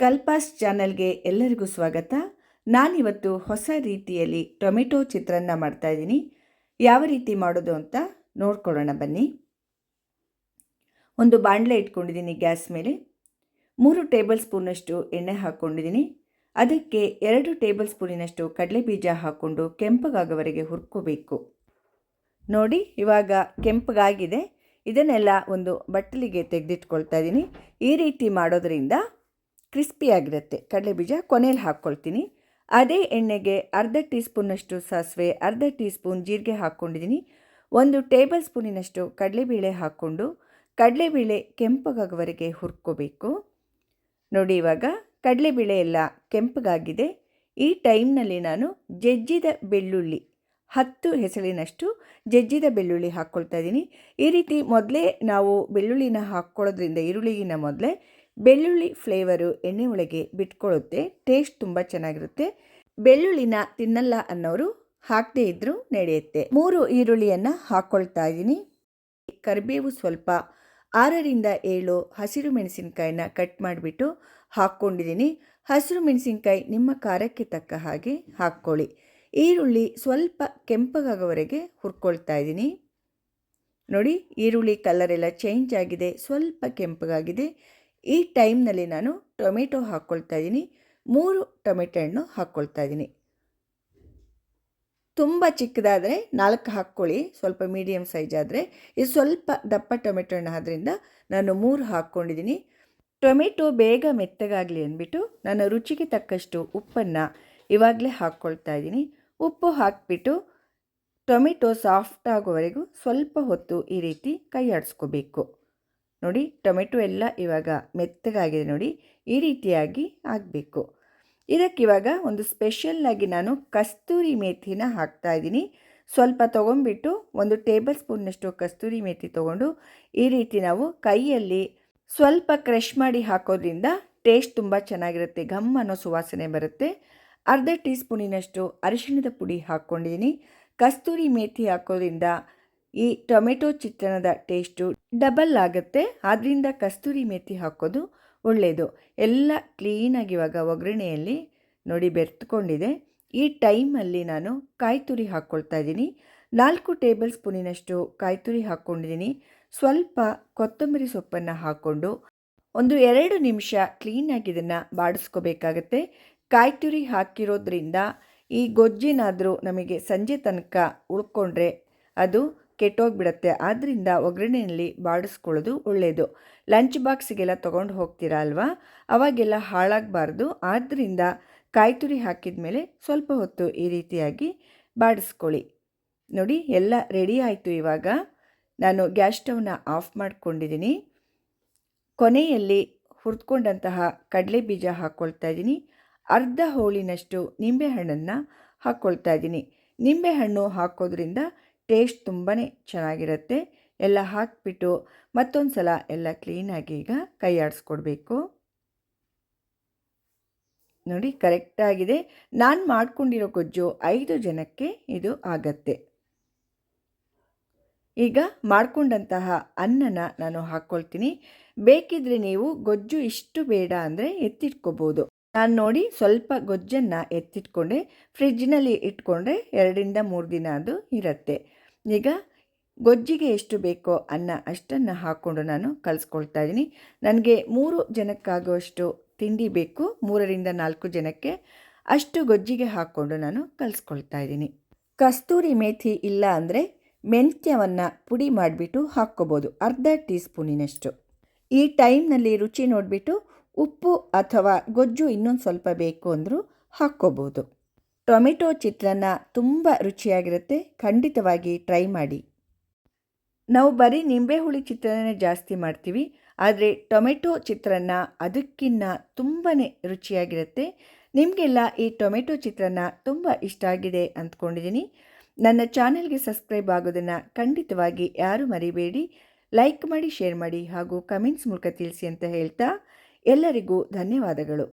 ಕಲ್ಪಾಸ್ ಚಾನಲ್ಗೆ ಎಲ್ಲರಿಗೂ ಸ್ವಾಗತ. ನಾನಿವತ್ತು ಹೊಸ ರೀತಿಯಲ್ಲಿ ಟೊಮೆಟೊ ಚಿತ್ರಾನ್ನ ಮಾಡ್ತಾ ಇದ್ದೀನಿ. ಯಾವ ರೀತಿ ಮಾಡೋದು ಅಂತ ನೋಡ್ಕೊಳ್ಳೋಣ ಬನ್ನಿ. ಒಂದು ಬಾಣಲೆ ಇಟ್ಕೊಂಡಿದ್ದೀನಿ ಗ್ಯಾಸ್ ಮೇಲೆ. ಮೂರು ಟೇಬಲ್ ಸ್ಪೂನಷ್ಟು ಎಣ್ಣೆ ಹಾಕ್ಕೊಂಡಿದ್ದೀನಿ. ಅದಕ್ಕೆ ಎರಡು ಟೇಬಲ್ ಸ್ಪೂನಿನಷ್ಟು ಕಡಲೆ ಬೀಜ ಹಾಕ್ಕೊಂಡು ಕೆಂಪಗಾಗೋವರೆಗೆ ಹುರ್ಕೋಬೇಕು. ನೋಡಿ, ಇವಾಗ ಕೆಂಪಗಾಗಿದೆ. ಇದನ್ನೆಲ್ಲ ಒಂದು ಬಟ್ಟಲಿಗೆ ತೆಗೆದಿಟ್ಕೊಳ್ತಾ ಇದ್ದೀನಿ. ಈ ರೀತಿ ಮಾಡೋದ್ರಿಂದ ಕ್ರಿಸ್ಪಿಯಾಗಿರುತ್ತೆ ಕಡಲೆ ಬೀಜ ಕೊನೆಯಲ್ಲಿ ಹಾಕ್ಕೊಳ್ತೀನಿ. ಅದೇ ಎಣ್ಣೆಗೆ ಅರ್ಧ ಟೀ ಸ್ಪೂನಷ್ಟು ಸಾಸಿವೆ, ಅರ್ಧ ಟೀ ಸ್ಪೂನ್ ಜೀರಿಗೆ ಹಾಕ್ಕೊಂಡಿದ್ದೀನಿ. ಒಂದು ಟೇಬಲ್ ಸ್ಪೂನಿನಷ್ಟು ಕಡಲೆಬೇಳೆ ಹಾಕ್ಕೊಂಡು ಕಡಲೆಬೇಳೆ ಕೆಂಪಗಾಗುವವರೆಗೆ ಹುರ್ಕೋಬೇಕು. ನೋಡಿ, ಇವಾಗ ಕಡಲೆಬೇಳೆ ಎಲ್ಲ ಕೆಂಪಗಾಗಿದೆ ಈ ಟೈಮ್ನಲ್ಲಿ ನಾನು ಜಜ್ಜಿದ ಬೆಳ್ಳುಳ್ಳಿ, ಹತ್ತು ಹೆಸಳಿನಷ್ಟು ಜಜ್ಜಿದ ಬೆಳ್ಳುಳ್ಳಿ ಹಾಕ್ಕೊಳ್ತಾ ಇದ್ದೀನಿ. ಈ ರೀತಿ ಮೊದಲೇ ನಾವು ಬೆಳ್ಳುಳ್ಳಿನ ಹಾಕ್ಕೊಳ್ಳೋದ್ರಿಂದ ಈರುಳ್ಳಿಗಿನ ಮೊದಲೇ ಬೆಳ್ಳುಳ್ಳಿ ಫ್ಲೇವರು ಎಣ್ಣೆ ಒಳಗೆ ಬಿಟ್ಕೊಳ್ಳುತ್ತೆ ಟೇಸ್ಟ್ ತುಂಬ ಚೆನ್ನಾಗಿರುತ್ತೆ. ಬೆಳ್ಳುಳ್ಳಿನ ತಿನ್ನಲ್ಲ ಅನ್ನೋರು ಹಾಕದೇ ಇದ್ದರೂ ನಡೆಯುತ್ತೆ. ಮೂರು ಈರುಳ್ಳಿಯನ್ನು ಹಾಕ್ಕೊಳ್ತಾ ಇದ್ದೀನಿ. ಕರಿಬೇವು ಸ್ವಲ್ಪ ಆರರಿಂದ ಏಳು ಹಸಿರು ಮೆಣಸಿನಕಾಯಿನ ಕಟ್ ಮಾಡಿಬಿಟ್ಟು ಹಾಕ್ಕೊಂಡಿದ್ದೀನಿ. ಹಸಿರು ಮೆಣಸಿನ್ಕಾಯಿ ನಿಮ್ಮ ಖಾರಕ್ಕೆ ತಕ್ಕ ಹಾಗೆ ಹಾಕ್ಕೊಳ್ಳಿ. ಈರುಳ್ಳಿ ಸ್ವಲ್ಪ ಕೆಂಪಗಾಗೋವರೆಗೆ ಹುರ್ಕೊಳ್ತಾ ಇದ್ದೀನಿ. ನೋಡಿ, ಈರುಳ್ಳಿ ಕಲರ್ ಎಲ್ಲ ಚೇಂಜ್ ಆಗಿದೆ, ಸ್ವಲ್ಪ ಕೆಂಪಗಾಗಿದೆ ಈ ಟೈಮ್ನಲ್ಲಿ ನಾನು ಟೊಮೆಟೊ ಹಾಕ್ಕೊಳ್ತಾ ಇದ್ದೀನಿ. ಮೂರು ಟೊಮೆಟೊ ಹಣ್ಣು ಹಾಕ್ಕೊಳ್ತಾ ಇದ್ದೀನಿ. ತುಂಬ ಚಿಕ್ಕದಾದರೆ ನಾಲ್ಕು ಹಾಕ್ಕೊಳ್ಳಿ. ಸ್ವಲ್ಪ ಮೀಡಿಯಮ್ ಸೈಜ್ ಆದರೆ. ಇದು ಸ್ವಲ್ಪ ದಪ್ಪ ಟೊಮೆಟೊ ಹಣ್ಣು ಆದ್ದರಿಂದ ನಾನು ಮೂರು ಹಾಕ್ಕೊಂಡಿದ್ದೀನಿ. ಟೊಮೆಟೊ ಬೇಗ ಮೆತ್ತಗಾಗಲಿ ಅಂದ್ಬಿಟ್ಟು ನಾನು ರುಚಿಗೆ ತಕ್ಕಷ್ಟು ಉಪ್ಪನ್ನು ಇವಾಗಲೇ ಹಾಕ್ಕೊಳ್ತಾ ಇದ್ದೀನಿ. ಉಪ್ಪು ಹಾಕಿಬಿಟ್ಟು ಟೊಮೆಟೊ ಸಾಫ್ಟ್ ಆಗೋವರೆಗೂ ಸ್ವಲ್ಪ ಹೊತ್ತು ಈ ರೀತಿ ಕೈ ಆಡಿಸ್ಕೋಬೇಕು ನೋಡಿ ಟೊಮೆಟೊ ಎಲ್ಲ ಇವಾಗ ಮೆತ್ತಗಾಗಿದೆ ನೋಡಿ ಈ ರೀತಿಯಾಗಿ ಆಗಬೇಕು. ಇದಕ್ಕಿವಾಗ ಒಂದು ಸ್ಪೆಷಲ್ಲಾಗಿ ನಾನು ಕಸ್ತೂರಿ ಮೇಥಿನ ಹಾಕ್ತಾ ಇದ್ದೀನಿ. ಸ್ವಲ್ಪ ತೊಗೊಂಡ್ಬಿಟ್ಟು ಒಂದು ಟೇಬಲ್ ಸ್ಪೂನ್ನಷ್ಟು ಕಸ್ತೂರಿ ಮೇಥಿ ತೊಗೊಂಡು ಈ ರೀತಿ ನಾವು ಕೈಯಲ್ಲಿ ಸ್ವಲ್ಪ ಕ್ರಷ್ ಮಾಡಿ ಹಾಕೋದ್ರಿಂದ ಟೇಸ್ಟ್ ತುಂಬ ಚೆನ್ನಾಗಿರುತ್ತೆ, ಘಮ್ ಅನ್ನೋ ಸುವಾಸನೆ ಬರುತ್ತೆ. ಅರ್ಧ ಟೀ ಸ್ಪೂನಿನಷ್ಟು ಅರಿಶಿಣದ ಪುಡಿ ಹಾಕ್ಕೊಂಡಿದ್ದೀನಿ. ಕಸ್ತೂರಿ ಮೇಥಿ ಹಾಕೋದ್ರಿಂದ ಈ ಟೊಮೆಟೊ ಚಿತ್ರಾನ್ನದ ಟೇಸ್ಟು ಡಬಲ್ ಆಗುತ್ತೆ. ಆದ್ದರಿಂದ ಕಸ್ತೂರಿ ಮೇಥಿ ಹಾಕೋದು ಒಳ್ಳೆಯದು ಎಲ್ಲ ಕ್ಲೀನಾಗಿ ಇವಾಗ ಒಗ್ಗರಣೆಯಲ್ಲಿ ನೋಡಿ ಬೆರೆತುಕೊಂಡಿದೆ. ಈ ಟೈಮಲ್ಲಿ ನಾನು ಕಾಯಿ ತುರಿ ಹಾಕ್ಕೊಳ್ತಾ ಇದ್ದೀನಿ. ನಾಲ್ಕು ಟೇಬಲ್ ಸ್ಪೂನಿನಷ್ಟು ಕಾಯಿ ತುರಿ ಹಾಕ್ಕೊಂಡಿದ್ದೀನಿ ಸ್ವಲ್ಪ ಕೊತ್ತಂಬರಿ ಸೊಪ್ಪನ್ನು ಹಾಕ್ಕೊಂಡು ಒಂದು ಎರಡು ನಿಮಿಷ ಕ್ಲೀನಾಗಿ ಇದನ್ನು ಬಾಡಿಸ್ಕೋಬೇಕಾಗತ್ತೆ. ಕಾಯಿ ತುರಿ ಹಾಕಿರೋದ್ರಿಂದ ಈ ಗೊಜ್ಜಿನಾದರೂ ನಮಗೆ ಸಂಜೆ ತನಕ ಉಳ್ಕೊಂಡ್ರೆ ಅದು ಕೆಟ್ಟೋಗ್ಬಿಡತ್ತೆ. ಆದ್ದರಿಂದ ಒಗ್ಗರಣೆಯಲ್ಲಿ ಬಾಡಿಸ್ಕೊಳ್ಳೋದು ಒಳ್ಳೆಯದು ಲಂಚ್ ಬಾಕ್ಸಿಗೆಲ್ಲ ತೊಗೊಂಡು ಹೋಗ್ತೀರಾ ಅಲ್ವಾ? ಅವಾಗೆಲ್ಲ ಹಾಳಾಗಬಾರ್ದು. ಆದ್ದರಿಂದ ಕಾಯಿ ತುರಿ ಹಾಕಿದ ಮೇಲೆ ಸ್ವಲ್ಪ ಹೊತ್ತು ಈ ರೀತಿಯಾಗಿ ಬಾಡಿಸ್ಕೊಳ್ಳಿ. ನೋಡಿ, ಎಲ್ಲ ರೆಡಿ ಆಯಿತು ಇವಾಗ. ನಾನು ಗ್ಯಾಸ್ ಸ್ಟವ್ನ ಆಫ್ ಮಾಡಿಕೊಂಡಿದ್ದೀನಿ. ಕೊನೆಯಲ್ಲಿ ಹುರಿದ್ಕೊಂಡಂತಹ ಕಡಲೆ ಬೀಜ ಹಾಕ್ಕೊಳ್ತಾ ಇದ್ದೀನಿ. ಅರ್ಧ ಹೋಳಿನಷ್ಟು ನಿಂಬೆಹಣ್ಣನ್ನು ಹಾಕ್ಕೊಳ್ತಾ ಇದ್ದೀನಿ. ನಿಂಬೆಹಣ್ಣು ಹಾಕೋದ್ರಿಂದ ಟೇಸ್ಟ್ ತುಂಬಾ ಚೆನ್ನಾಗಿರುತ್ತೆ. ಎಲ್ಲ ಹಾಕಿಬಿಟ್ಟು ಮತ್ತೊಂದು ಸಲ ಎಲ್ಲ ಕ್ಲೀನಾಗಿ ಈಗ ಕೈ ಆಡಿಸ್ಕೊಡ್ಬೇಕು. ನೋಡಿ ಕರೆಕ್ಟಾಗಿದೆ ನಾನು ಮಾಡ್ಕೊಂಡಿರೋ ಗೊಜ್ಜು ಐದು ಜನಕ್ಕೆ ಇದು ಆಗತ್ತೆ. ಈಗ ಮಾಡಿಕೊಂಡಂತಹ ಅನ್ನನ ನಾನು ಹಾಕ್ಕೊಳ್ತೀನಿ ಬೇಕಿದ್ರೆ ನೀವು ಗೊಜ್ಜು ಇಷ್ಟು ಬೇಡ ಅಂದರೆ ಎತ್ತಿಟ್ಕೋಬೋದು. ನಾನು ನೋಡಿ ಸ್ವಲ್ಪ ಗೊಜ್ಜನ್ನು ಎತ್ತಿಟ್ಕೊಂಡೆ. ಫ್ರಿಜ್ನಲ್ಲಿ ಇಟ್ಕೊಂಡ್ರೆ ಎರಡರಿಂದ ಮೂರು ದಿನ ಅದು ಇರುತ್ತೆ. ಈಗ ಗೊಜ್ಜಿಗೆ ಎಷ್ಟು ಬೇಕೋ ಅನ್ನ ಅಷ್ಟನ್ನು ಹಾಕ್ಕೊಂಡು ನಾನು ಕಲಿಸ್ಕೊಳ್ತಾ ಇದ್ದೀನಿ ನನಗೆ ಮೂರು ಜನಕ್ಕಾಗುವಷ್ಟು ತಿಂಡಿ ಬೇಕು. ಮೂರರಿಂದ ನಾಲ್ಕು ಜನಕ್ಕೆ ಅಷ್ಟು ಗೊಜ್ಜಿಗೆ ಹಾಕ್ಕೊಂಡು ನಾನು ಕಲಿಸ್ಕೊಳ್ತಾ ಇದ್ದೀನಿ ಕಸ್ತೂರಿ ಮೇಥಿ ಇಲ್ಲ ಅಂದರೆ ಮೆಂತ್ಯವನ್ನು ಪುಡಿ ಮಾಡಿಬಿಟ್ಟು ಹಾಕ್ಕೋಬೋದು. ಅರ್ಧ ಟೀ ಸ್ಪೂನಿನಷ್ಟು ಈ ಟೈಮ್ನಲ್ಲಿ ರುಚಿ ನೋಡಿಬಿಟ್ಟು ಉಪ್ಪು ಅಥವಾ ಗೊಜ್ಜು ಇನ್ನೊಂದು ಸ್ವಲ್ಪ ಬೇಕು ಅಂದರೂ ಹಾಕ್ಕೋಬೋದು. ಟೊಮೆಟೊ ಚಿತ್ರಾನ್ನ ತುಂಬ ರುಚಿಯಾಗಿರುತ್ತೆ, ಖಂಡಿತವಾಗಿ ಟ್ರೈ ಮಾಡಿ. ನಾವು ಬರೀ ನಿಂಬೆಹುಳಿ ಚಿತ್ರಾನ್ನ ಜಾಸ್ತಿ ಮಾಡ್ತೀವಿ, ಆದರೆ ಟೊಮೆಟೊ ಚಿತ್ರಾನ್ನ ಅದಕ್ಕಿನ್ನ ತುಂಬಾ ರುಚಿಯಾಗಿರುತ್ತೆ. ನಿಮಗೆಲ್ಲ ಈ ಟೊಮೆಟೊ ಚಿತ್ರಾನ್ನ ತುಂಬ ಇಷ್ಟ ಆಗಿದೆ ಅಂದ್ಕೊಂಡಿದ್ದೀನಿ. ನನ್ನ ಚಾನೆಲ್ಗೆ ಸಬ್ಸ್ಕ್ರೈಬ್ ಆಗೋದನ್ನು ಖಂಡಿತವಾಗಿ ಯಾರು ಮರಿಬೇಡಿ. ಲೈಕ್ ಮಾಡಿ, ಶೇರ್ ಮಾಡಿ ಹಾಗೂ ಕಮೆಂಟ್ಸ್ ಮೂಲಕ ತಿಳಿಸಿ ಅಂತ ಹೇಳ್ತಾ ಎಲ್ಲರಿಗೂ ಧನ್ಯವಾದಗಳು.